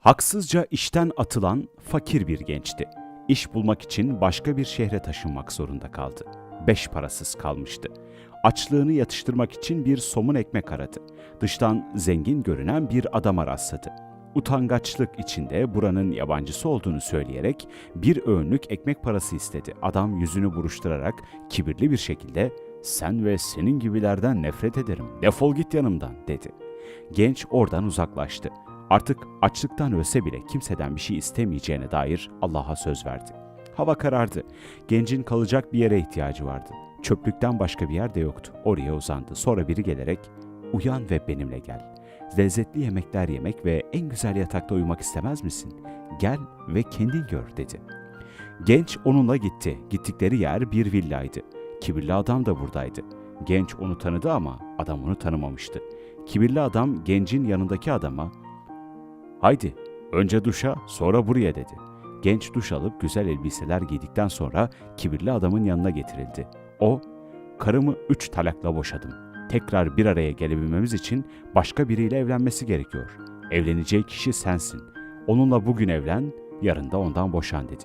Haksızca işten atılan fakir bir gençti. İş bulmak için başka bir şehre taşınmak zorunda kaldı. Beş parasız kalmıştı. Açlığını yatıştırmak için bir somun ekmek aradı. Dıştan zengin görünen bir adama rastladı. Utangaçlık içinde buranın yabancısı olduğunu söyleyerek bir öğünlük ekmek parası istedi. Adam yüzünü buruşturarak kibirli bir şekilde "Sen ve senin gibilerden nefret ederim. Defol git yanımdan." dedi. Genç oradan uzaklaştı. Artık açlıktan ölse bile kimseden bir şey istemeyeceğine dair Allah'a söz verdi. Hava karardı. Gencin kalacak bir yere ihtiyacı vardı. Çöplükten başka bir yerde yoktu. Oraya uzandı. Sonra biri gelerek "Uyan ve benimle gel. Lezzetli yemekler yemek ve en güzel yatakta uyumak istemez misin? Gel ve kendin gör." dedi. Genç onunla gitti. Gittikleri yer bir villaydı. Kibirli adam da buradaydı. Genç onu tanıdı ama adam onu tanımamıştı. Kibirli adam gencin yanındaki adama Haydi önce duşa sonra buraya dedi. Genç duş alıp güzel elbiseler giydikten sonra kibirli adamın yanına getirildi. O, karımı üç talakla boşadım. Tekrar bir araya gelebilmemiz için başka biriyle evlenmesi gerekiyor. Evleneceği kişi sensin. Onunla bugün evlen, yarın da ondan boşan dedi.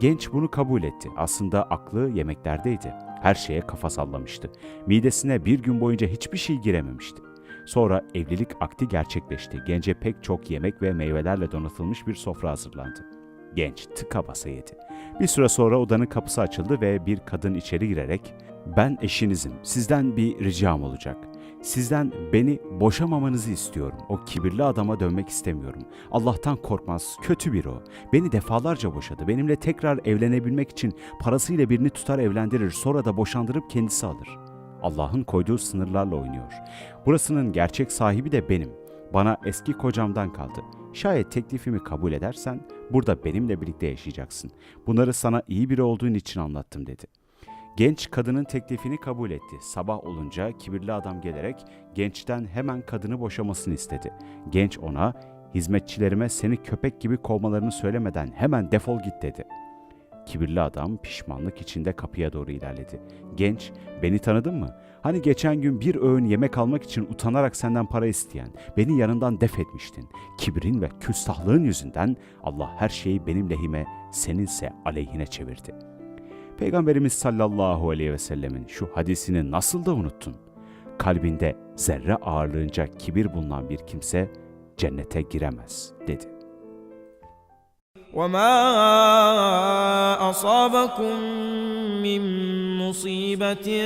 Genç bunu kabul etti. Aslında aklı yemeklerdeydi. Her şeye kafa sallamıştı. Midesine bir gün boyunca hiçbir şey girememişti. Sonra evlilik akti gerçekleşti. Gence pek çok yemek ve meyvelerle donatılmış bir sofra hazırlandı. Genç tıka basa yedi. Bir süre sonra odanın kapısı açıldı ve bir kadın içeri girerek "Ben eşinizim. Sizden bir ricam olacak. Sizden beni boşamamanızı istiyorum. O kibirli adama dönmek istemiyorum. Allah'tan korkmaz, kötü bir o. Beni defalarca boşadı. Benimle tekrar evlenebilmek için parasıyla birini tutar evlendirir, sonra da boşandırıp kendisi alır. Allah'ın koyduğu sınırlarla oynuyor. Burasının gerçek sahibi de benim. Bana eski kocamdan kaldı. Şayet teklifimi kabul edersen burada benimle birlikte yaşayacaksın. Bunları sana iyi biri olduğun için anlattım dedi. Genç kadının teklifini kabul etti. Sabah olunca kibirli adam gelerek gençten hemen kadını boşamasını istedi. Genç ona hizmetçilerime seni köpek gibi kovmalarını söylemeden hemen defol git dedi. Kibirli adam pişmanlık içinde kapıya doğru ilerledi. Genç, beni tanıdın mı? Hani geçen gün bir öğün yemek almak için utanarak senden para isteyen, beni yanından def etmiştin. Kibrin ve küstahlığın yüzünden Allah her şeyi benim lehime, seninse aleyhine çevirdi. Peygamberimiz sallallahu aleyhi ve sellemin şu hadisini nasıl da unuttun? Kalbinde zerre ağırlığınca kibir bulunan bir kimse cennete giremez dedi. وما أصابكم من مصيبة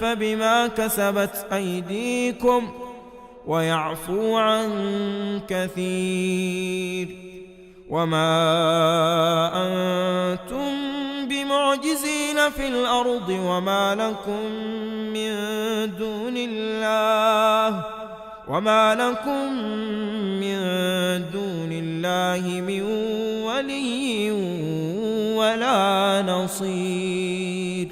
فبما كسبت أيديكم ويعفو عن كثير وما أنتم بمعجزين في الأرض وما لكم من دون الله وما لكم من دون الله من ولي ولا نصير